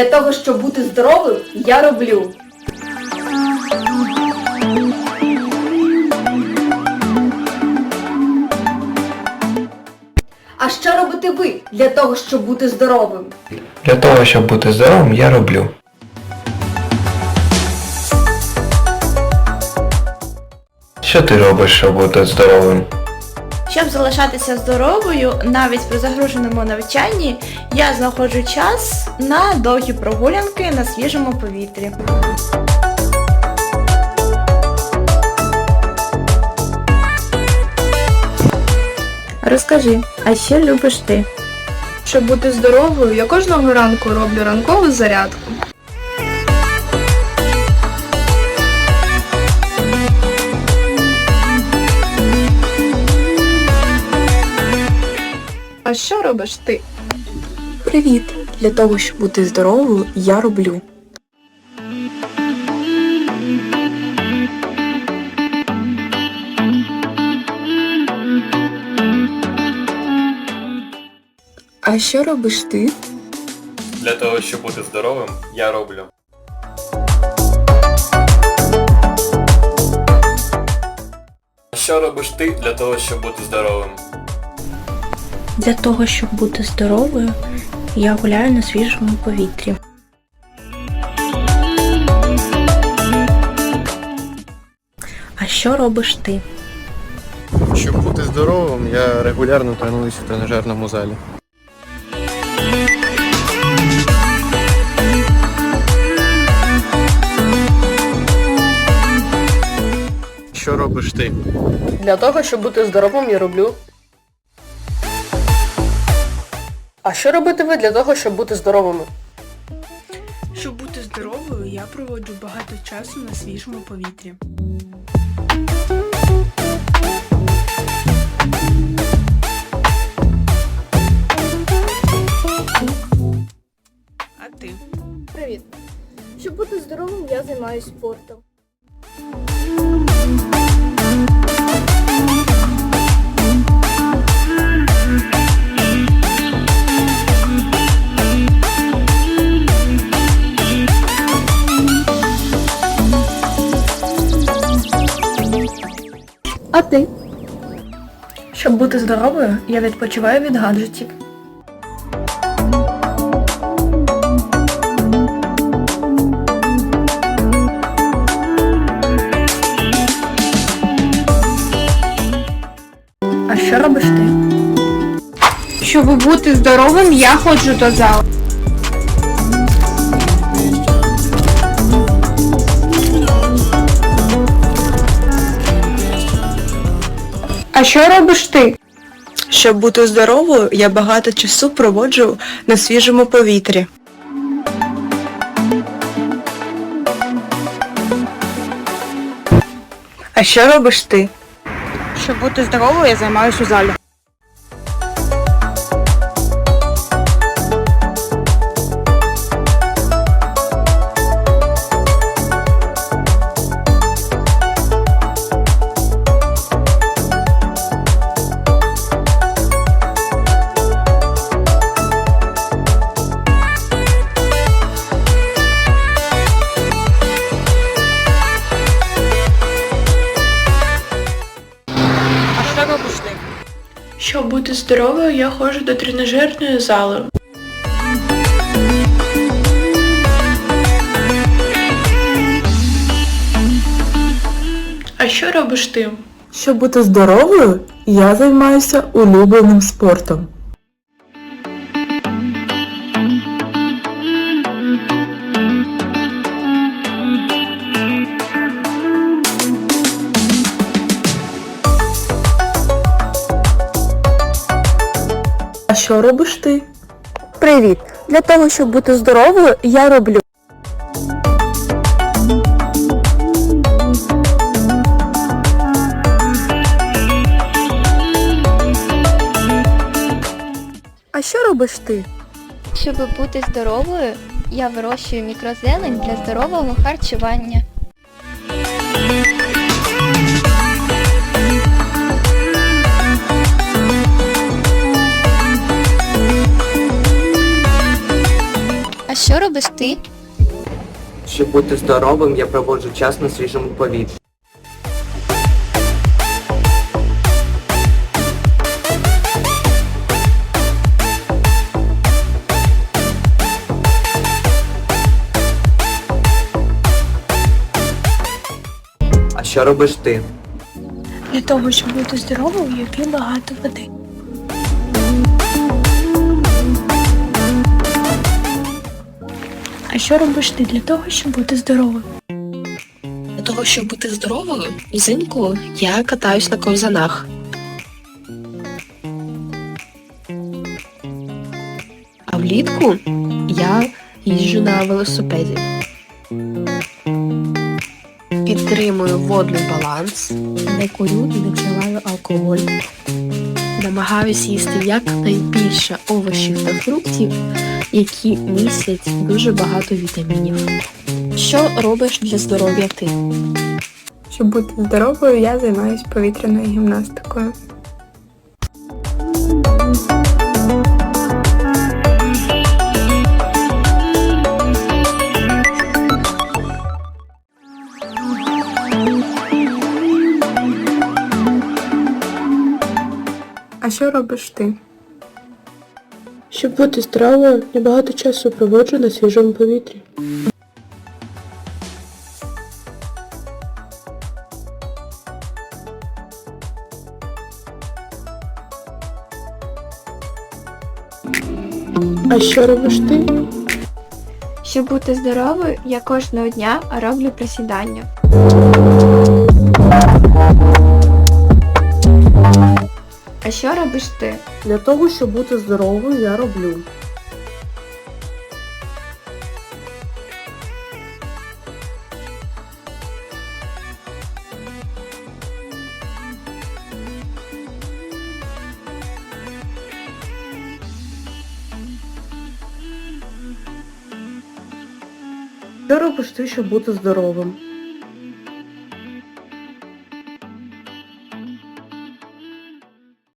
Для того, щоб бути здоровим, я роблю. А що робите ви для того, щоб бути здоровим? Для того, щоб бути здоровим, я роблю. Що ти робиш, щоб бути здоровим? Щоб залишатися здоровою, навіть при загруженому навчанні, я знаходжу час на довгі прогулянки на свіжому повітрі. Розкажи, а що любиш ти? Щоб бути здоровою, я кожного ранку роблю ранкову зарядку. А що робиш ти? Привіт! Для того, щоб бути здоровою, я роблю. А що робиш ти? Для того, щоб бути здоровим, я роблю. А Що робиш ти для того, щоб бути здоровим? Для того, щоб бути здоровою, я гуляю на свіжому повітрі. А що робиш ти? Щоб бути здоровим, я регулярно тренуюся в тренажерному залі. Що робиш ти? Для того, щоб бути здоровим, я роблю. А що робите ви для того, щоб бути здоровими? Щоб бути здоровою, я проводжу багато часу на свіжому повітрі. А ти? Привіт. Щоб бути здоровим, я займаюся спортом. А ти? Щоб бути здоровою, я відпочиваю від гаджетів. А що робиш ти? Щоб бути здоровим, я ходжу до залу. А що робиш ти? Щоб бути здоровою, я багато часу проводжу на свіжому повітрі. А що робиш ти? Щоб бути здоровою, я займаюся у залі. Щоб бути здоровою, я ходжу до тренажерної зали. А що робиш ти? Щоб бути здоровою, я займаюся улюбленим спортом. Що робиш ти? Привіт. Для того, щоб бути здоровою, я роблю. А що робиш ти? Щоб бути здоровою, я вирощую мікрозелень для здорового харчування. А що робиш ти? Щоб бути здоровим, я проводжу час на свіжому повітрі. А що робиш ти? Для того, щоб бути здоровою, я п'ю багато води. А що робиш ти для того, щоб бути здоровою? Для того, щоб бути здоровою, взимку я катаюсь на ковзанах. А влітку я їжджу на велосипеді. Підтримую водний баланс, не курю і не вживаю алкоголь. Намагаюсь їсти якнайбільше овочів та фруктів, які містять дуже багато вітамінів. Що робиш для здоров'я ти? Щоб бути здоровою, я займаюся повітряною гімнастикою. А що робиш ти? Щоб бути здоровою, я багато часу проводжу на свіжому повітрі. А що робиш ти? Щоб бути здоровою, я кожного дня роблю присідання. А що робиш ти? Для того, щоб бути здоровою, я роблю. Що робиш ти, щоб бути здоровим?